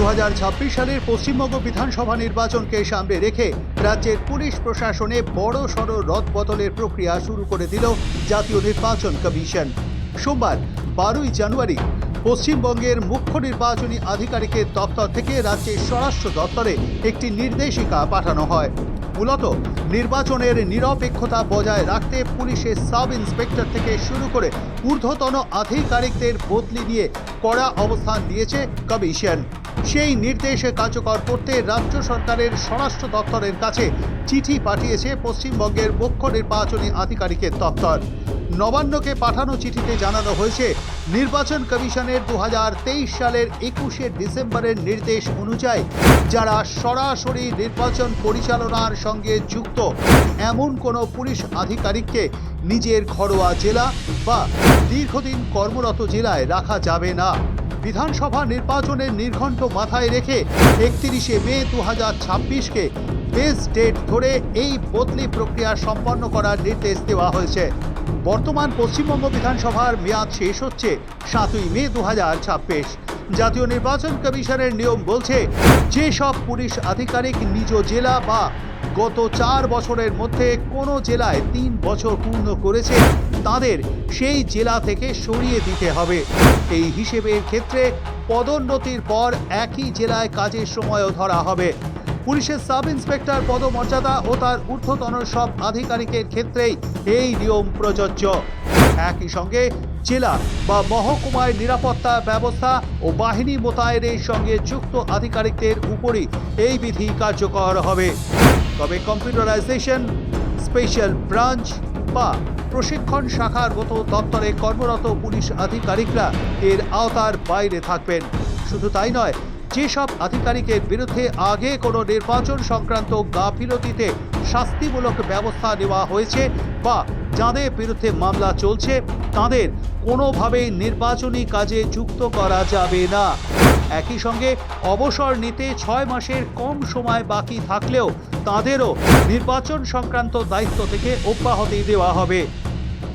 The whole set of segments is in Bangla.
দু হাজার ছাব্বিশ সালের পশ্চিমবঙ্গ বিধানসভা নির্বাচনকে সামনে রেখে রাজ্যের পুলিশ প্রশাসনে বড় সড় রদবদলের প্রক্রিয়া শুরু করে দিল জাতীয় নির্বাচন কমিশন। সোমবার, বারোই জানুয়ারি, পশ্চিমবঙ্গের মুখ্য নির্বাচনী আধিকারিকের দপ্তর থেকে রাজ্যের স্বরাষ্ট্র দপ্তরে একটি নির্দেশিকা পাঠানো হয়। মূলত নির্বাচনের নিরপেক্ষতা বজায় রাখতে পুলিশের সাব ইন্সপেক্টর থেকে শুরু করে ঊর্ধ্বতন আধিকারিকদের বদলি নিয়ে কড়া অবস্থান নিয়েছে কমিশন। সেই নির্দেশে কার্যকর করতে রাজ্য সরকারের স্বরাষ্ট্র দপ্তরের কাছে চিঠি পাঠিয়েছে পশ্চিমবঙ্গের মুখ্য নির্বাচনী আধিকারিকের দপ্তর। নবান্নকে পাঠানো চিঠিতে জানানো হয়েছে, নির্বাচন কমিশনের দু হাজার তেইশ সালের একুশে ডিসেম্বরের নির্দেশ অনুযায়ী যারা সরাসরি নির্বাচন পরিচালনার সঙ্গে যুক্ত, এমন কোনো পুলিশ আধিকারিককে নিজের ঘরোয়া জেলা বা দীর্ঘদিন কর্মরত জেলায় রাখা যাবে না। বিধানসভা নির্বাচনের নির্ঘণ্ট মাথায় রেখে একত্রিশে মে দু হাজার ছাব্বিশকে বেস ডেট ধরে এই বদলি প্রক্রিয়া সম্পন্ন করার নির্দেশ দেওয়া হয়েছে। বর্তমান পশ্চিমবঙ্গ বিধানসভার মেয়াদ শেষ হচ্ছে সাতই মে দু হাজার ছাব্বিশ। জাতীয় নির্বাচন কমিশনের নিয়ম বলছে, যেসব পুলিশ আধিকারিক নিজ জেলা বা গত চার বছরের মধ্যে কোনো জেলায় তিন বছর পূর্ণ করেছে, তাদের সেই জেলা থেকে সরিয়ে দিতে হবে। এই হিসেবের ক্ষেত্রে পদোন্নতির পর একই জেলায় কাজের সময়ও ধরা হবে। পুলিশের সাব ইন্সপেক্টর পদমর্যাদা ও তার ঊর্ধ্বতন সব আধিকারিকের ক্ষেত্রেই এই নিয়ম প্রযোজ্য। একই সঙ্গে জেলা বা মহকুমায় নিরাপত্তা ব্যবস্থা ও বাহিনী মোতায়েনের সঙ্গে যুক্ত আধিকারিকদের উপরই এই বিধি কার্যকর হবে। তবে কম্পিউটারাইজেশন, স্পেশাল ব্রাঞ্চ বা প্রশিক্ষণ শাখার মতো দপ্তরে কর্মরত পুলিশ আধিকারিকরা এর আওতার বাইরে থাকবেন। শুধু তাই নয় যেসব আধিকারিকের বিরুদ্ধে আগে কোনো নির্বাচন সংক্রান্ত গাফিলতিতে শাস্তিমূলক ব্যবস্থা নেওয়া হয়েছে বা যাদের বিরুদ্ধে মামলা চলছে, তাদের কোনোভাবেই নির্বাচনী কাজে যুক্ত করা যাবে না। একই সঙ্গে অবসর নিতে ছয় মাসের কম সময় বাকি থাকলেও তাদেরও নির্বাচন সংক্রান্ত দায়িত্ব থেকে অব্যাহতি দেওয়া হবে।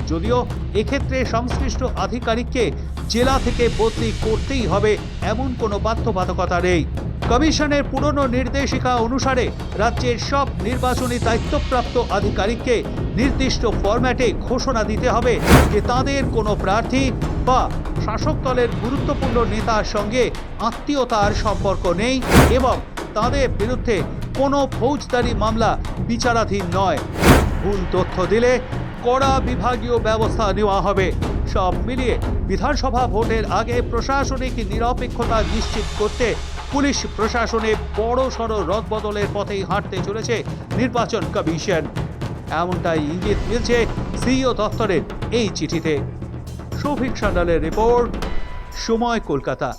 যদিও এক্ষেত্রে সংশ্লিষ্ট আধিকারিককে জেলা থেকে বদলি করতেই হবে এমন কোনো বাধ্যবাধকতা নেই। কমিশনের পুরনো নির্দেশিকা অনুসারে রাজ্যের সব নির্বাচনী দায়িত্বপ্রাপ্ত আধিকারিককে নির্দিষ্ট ফরম্যাটে ঘোষণা দিতে হবে যে তাদের কোনো প্রার্থী বা শাসক দলের গুরুত্বপূর্ণ নেতার সঙ্গে আত্মীয়তার সম্পর্ক নেই এবং তাদের বিরুদ্ধে কোনো ফৌজদারি মামলা বিচারাধীন নয়। ভুল তথ্য দিলে কড়া বিভাগীয় ব্যবস্থা নেওয়া হবে। সব মিলিয়ে বিধানসভা ভোটের আগে প্রশাসনিক নিরপেক্ষতা নিশ্চিত করতে পুলিশ প্রশাসনে বড় সড় রদবদলের পথেই হাঁটতে চলেছে নির্বাচন কমিশন। এমনটাই ইঙ্গিত মিলছে সিইও দপ্তরের এই চিঠিতে। শৌভিক সান্ডালের রিপোর্ট, সময় কলকাতা।